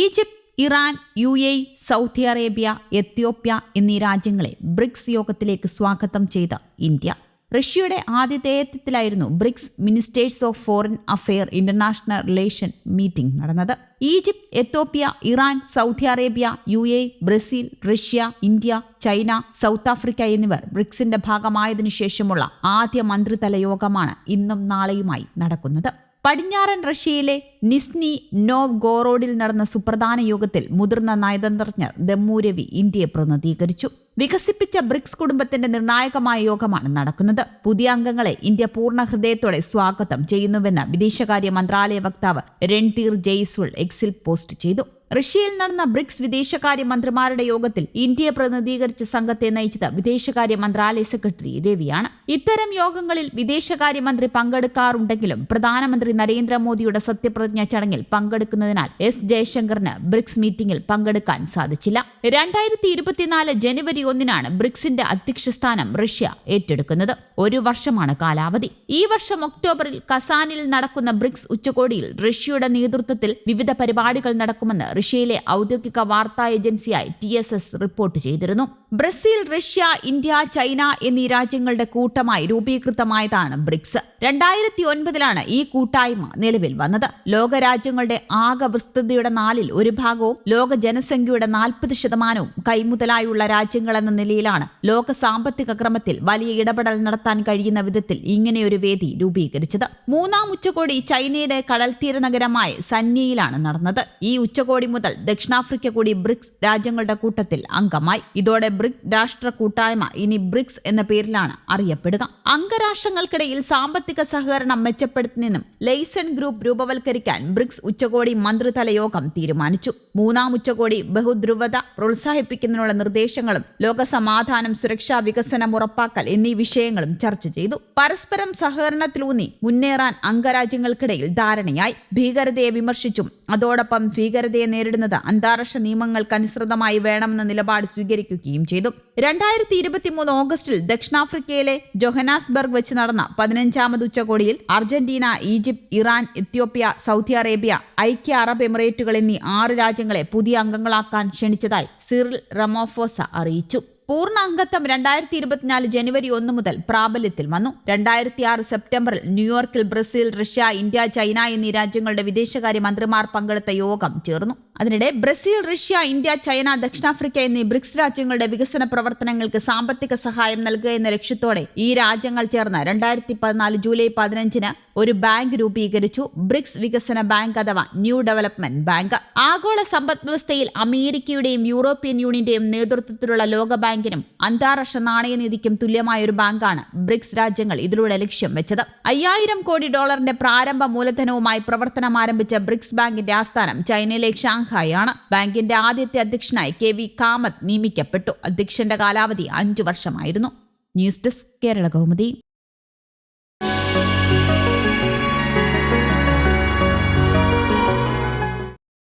Egypt Iran U A Saudi Arabia Ethiopia എന്നീ രാജ്യങ്ങളെ BRICS യോഗത്തിലേക്ക് സ്വാഗതം ചെയ്ത ഇന്ത്യ. റഷ്യയുടെ ആതിഥേയത്വത്തിലായിരുന്നു BRICS ministers of foreign affair international relation meeting നടന്നത്. Egypt Ethiopia Iran Saudi Arabia U A Brazil Russia India China South Africa എന്നിവർ ബ്രിക്സിന്റെ ഭാഗമായതിനു ശേഷമുള്ള ആദ്യ മന്ത്രിതല യോഗമാണ് ഇന്നും നാളെയുമായി നടക്കുന്നത്. പടിഞ്ഞാറൻ റഷ്യയിലെ നിസ്നി നോവ് ഗോറോഡിൽ നടന്ന സുപ്രധാന യോഗത്തിൽ മുതിർന്ന നയതന്ത്രജ്ഞർ ദമ്മൂരവി ഇന്ത്യയെ പ്രതിനിധീകരിച്ചു. വികസിപ്പിച്ച ബ്രിക്സ് കുടുംബത്തിന്റെ നിർണായകമായ യോഗമാണ് നടക്കുന്നത്. പുതിയ അംഗങ്ങളെ ഇന്ത്യ പൂർണ ഹൃദയത്തോടെ സ്വാഗതം ചെയ്യുന്നുവെന്ന് വിദേശകാര്യ മന്ത്രാലയ വക്താവ് രൺധീർ ജയ്സ്വൾ എക്സിൽ പോസ്റ്റ് ചെയ്തു. റഷ്യയിൽ നടന്ന ബ്രിക്സ് വിദേശകാര്യ മന്ത്രിമാരുടെ യോഗത്തിൽ ഇന്ത്യയെ പ്രതിനിധീകരിച്ച സംഘത്തെ നയിച്ചത് വിദേശകാര്യ മന്ത്രാലയ സെക്രട്ടറി രവിയാണ്. ഇത്തരം യോഗങ്ങളിൽ വിദേശകാര്യമന്ത്രി പങ്കെടുക്കാറുണ്ടെങ്കിലും പ്രധാനമന്ത്രി നരേന്ദ്രമോദിയുടെ സത്യപ്രതിജ്ഞ ചടങ്ങിൽ പങ്കെടുക്കുന്നതിനാൽ എസ് ജയശങ്കറിന് ബ്രിക്സ് മീറ്റിംഗിൽ പങ്കെടുക്കാൻ സാധിച്ചില്ല. രണ്ടായിരത്തി ഇരുപത്തിനാല് ജനുവരി ഒന്നിനാണ് ബ്രിക്സിന്റെ അധ്യക്ഷ സ്ഥാനം റഷ്യ ഏറ്റെടുക്കുന്നത്. ഒരു വർഷമാണ് കാലാവധി. ഈ വർഷം ഒക്ടോബറിൽ കസാനിൽ നടക്കുന്ന ബ്രിക്സ് ഉച്ചകോടിയിൽ റഷ്യയുടെ നേതൃത്വത്തിൽ വിവിധ പരിപാടികൾ നടക്കുമെന്ന് റഷ്യയിലെ ഔദ്യോഗിക വാർത്താ ഏജൻസിയായി ടി എസ് എസ് റിപ്പോർട്ട് ചെയ്തിരുന്നു. ബ്രസീൽ റഷ്യ ഇന്ത്യ ചൈന എന്നീ രാജ്യങ്ങളുടെ കൂട്ടമായി രൂപീകൃതമായതാണ് ബ്രിക്സ്. രണ്ടായിരത്തി ഒൻപതിലാണ് ഈ കൂട്ടായ്മ നിലവിൽ വന്നത്. ലോകരാജ്യങ്ങളുടെ ആകെ വിസ്തൃതിയുടെ നാലിൽ ഒരു ഭാഗവും ലോക ജനസംഖ്യയുടെ നാൽപ്പത് ശതമാനവും കൈമുതലായുള്ള രാജ്യങ്ങളെന്ന നിലയിലാണ് ലോക സാമ്പത്തിക ക്രമത്തിൽ വലിയ ഇടപെടൽ നടത്താൻ കഴിയുന്ന വിധത്തിൽ ഇങ്ങനെയൊരു വേദി രൂപീകരിച്ചത്. മൂന്നാം ഉച്ചകോടി ചൈനയുടെ കടൽത്തീര നഗരമായ സന്നിയിലാണ് നടന്നത്. ഈ ഉച്ചകോടി മുതൽ ദക്ഷിണാഫ്രിക്ക കൂടി ബ്രിക്സ് രാജ്യങ്ങളുടെ കൂട്ടത്തിൽ അംഗമായി. ഇതോടെ ബ്രിക് രാഷ്ട്ര കൂട്ടായ്മ ഇനി ബ്രിക്സ് എന്ന പേരിലാണ് അറിയപ്പെടുക. അംഗരാഷ്ട്രങ്ങൾക്കിടയിൽ സാമ്പത്തിക സഹകരണം മെച്ചപ്പെടുത്തുന്നതിനും ലെയ്സൺ ഗ്രൂപ്പ് രൂപവൽക്കരിക്കാൻ ബ്രിക്സ് ഉച്ചകോടി മന്ത്രിതല യോഗം തീരുമാനിച്ചു. മൂന്നാം ഉച്ചകോടി ബഹുധ്രുവത പ്രോത്സാഹിപ്പിക്കുന്നതിനുള്ള നിർദ്ദേശങ്ങളും ലോകസമാധാനം സുരക്ഷാ വികസനം ഉറപ്പാക്കൽ എന്നീ വിഷയങ്ങളും ചർച്ച ചെയ്തു. പരസ്പരം സഹകരണത്തിലൂന്നി മുന്നേറാൻ അംഗരാജ്യങ്ങൾക്കിടയിൽ ധാരണയായി. ഭീകരതയെ വിമർശിച്ചും അതോടൊപ്പം ഭീകരതയെ നേരിടുന്നത് അന്താരാഷ്ട്ര നിയമങ്ങൾക്കനുസൃതമായി വേണമെന്ന നിലപാട് സ്വീകരിക്കുകയും ചെയ്തു. രണ്ടായിരത്തി ഇരുപത്തിമൂന്ന് ഓഗസ്റ്റിൽ ദക്ഷിണാഫ്രിക്കയിലെ ജൊഹനാസ്ബർഗ് വെച്ച് നടന്ന പതിനഞ്ചാമത് ഉച്ചകോടിയിൽ Argentina Egypt Iran Ethiopia Saudi Arabia ഐക്യ അറബ് എമിറേറ്റുകൾ എന്നീ ആറ് രാജ്യങ്ങളെ പുതിയ അംഗങ്ങളാക്കാൻ ക്ഷണിച്ചതായി സിറിൽ റമോഫോസ അറിയിച്ചു. പൂർണ അംഗത്വം രണ്ടായിരത്തി ഇരുപത്തിനാല് ജനുവരി ഒന്ന് മുതൽ പ്രാബല്യത്തിൽ വന്നു. രണ്ടായിരത്തി ആറ് സെപ്റ്റംബറിൽ ന്യൂയോർക്കിൽ ബ്രസീൽ റഷ്യ ഇന്ത്യ ചൈന എന്നീ രാജ്യങ്ങളുടെ വിദേശകാര്യ മന്ത്രിമാർ പങ്കെടുത്ത യോഗം ചേർന്നു. അതിനിടെ ബ്രസീൽ റഷ്യ ഇന്ത്യ ചൈന ദക്ഷിണാഫ്രിക്ക എന്നീ ബ്രിക്സ് രാജ്യങ്ങളുടെ വികസന പ്രവർത്തനങ്ങൾക്ക് സാമ്പത്തിക സഹായം നൽകുക എന്ന ലക്ഷ്യത്തോടെ ഈ രാജ്യങ്ങൾ ചേർന്ന് രണ്ടായിരത്തി പതിനാല് ജൂലൈ പതിനഞ്ചിന് ഒരു ബാങ്ക് രൂപീകരിച്ചു. ബ്രിക്സ് വികസന ബാങ്ക് അഥവാ ന്യൂ ഡെവലപ്മെന്റ് ബാങ്ക്. ആഗോള സമ്പദ് വ്യവസ്ഥയിൽ അമേരിക്കയുടെയും യൂറോപ്യൻ യൂണിയന്റെയും നേതൃത്വത്തിലുള്ള ലോക ബാങ്കിനും അന്താരാഷ്ട്ര നാണയനിധിക്കും തുല്യമായ ഒരു ബാങ്കാണ് ബ്രിക്സ് രാജ്യങ്ങൾ ഇതിലൂടെ ലക്ഷ്യം വെച്ചത്. അയ്യായിരം കോടി ഡോളറിന്റെ പ്രാരംഭ മൂലധനവുമായി പ്രവർത്തനം ആരംഭിച്ച ബ്രിക്സ് ബാങ്കിന്റെ ആസ്ഥാനം ചൈനയിലെ ഷാങ്ഹായ് ആണ് ബാങ്കിന്റെ ആദ്യത്തെ അധ്യക്ഷനായി കെ വി കാമത്ത് നിയമിക്കപ്പെട്ടു. അധ്യക്ഷന്റെ കാലാവധി അഞ്ചു വർഷമായിരുന്നു. News desk Kerala Kaumudi.